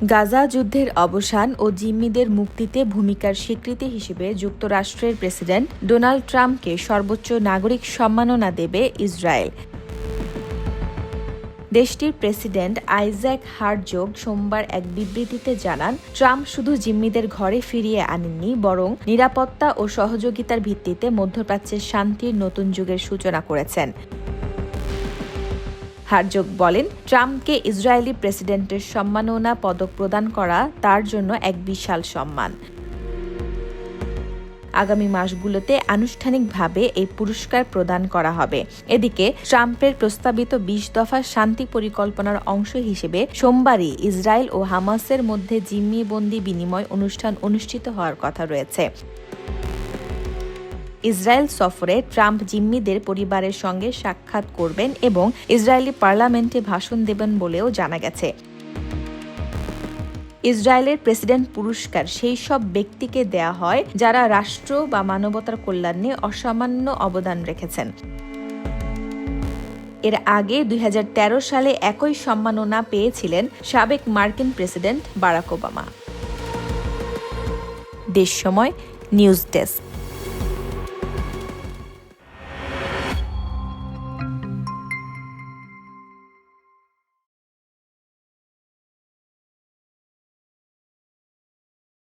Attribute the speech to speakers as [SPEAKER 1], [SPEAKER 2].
[SPEAKER 1] গাজা যুদ্ধের অবসান ও জিম্মিদের মুক্তিতে ভূমিকার স্বীকৃতি হিসেবে যুক্তরাষ্ট্রের প্রেসিডেন্ট ডোনাল্ড ট্রাম্পকে সর্বোচ্চ নাগরিক সম্মাননা দেবে ইসরায়েল। দেশটির প্রেসিডেন্ট আইজ্যাক হার্জোগ সোমবার এক বিবৃতিতে জানান, ট্রাম্প শুধু জিম্মিদের ঘরে ফিরিয়ে আনেননি, বরং নিরাপত্তা ও সহযোগিতার ভিত্তিতে মধ্যপ্রাচ্যের শান্তির নতুন যুগের সূচনা করেছেন। হার্জোগ বলেন, ট্রাম্পকে ইসরায়েলি প্রেসিডেন্টের সম্মাননা পদক প্রদান করা তার জন্য এক বিশাল সম্মান। আগামী মাসগুলোতে আনুষ্ঠানিকভাবে এই পুরস্কার প্রদান করা হবে। এদিকে, ট্রাম্পের প্রস্তাবিত বিশ দফা শান্তি পরিকল্পনার অংশ হিসেবে সোমবারই ইসরায়েল ও হামাসের মধ্যে জিম্মিবন্দি বিনিময় অনুষ্ঠান অনুষ্ঠিত হওয়ার কথা রয়েছে। ইসরায়েল সফরে ট্রাম্প জিম্মিদের পরিবারের সঙ্গে সাক্ষাৎ করবেন এবং ইসরায়েলি পার্লামেন্টে ভাষণ দেবেন বলেও জানা গেছে। ইসরায়েলের প্রেসিডেন্ট পুরস্কার সেই সব ব্যক্তিকে দেয়া হয় যারা রাষ্ট্র বা মানবতার কল্যাণে অসামান্য অবদান রেখেছেন। এর আগে দুই হাজার তেরো সালে একই সম্মাননা পেয়েছিলেন সাবেক মার্কিন প্রেসিডেন্ট বারাক ওবামা। দেশ সময়, নিউজ ডেস্ক।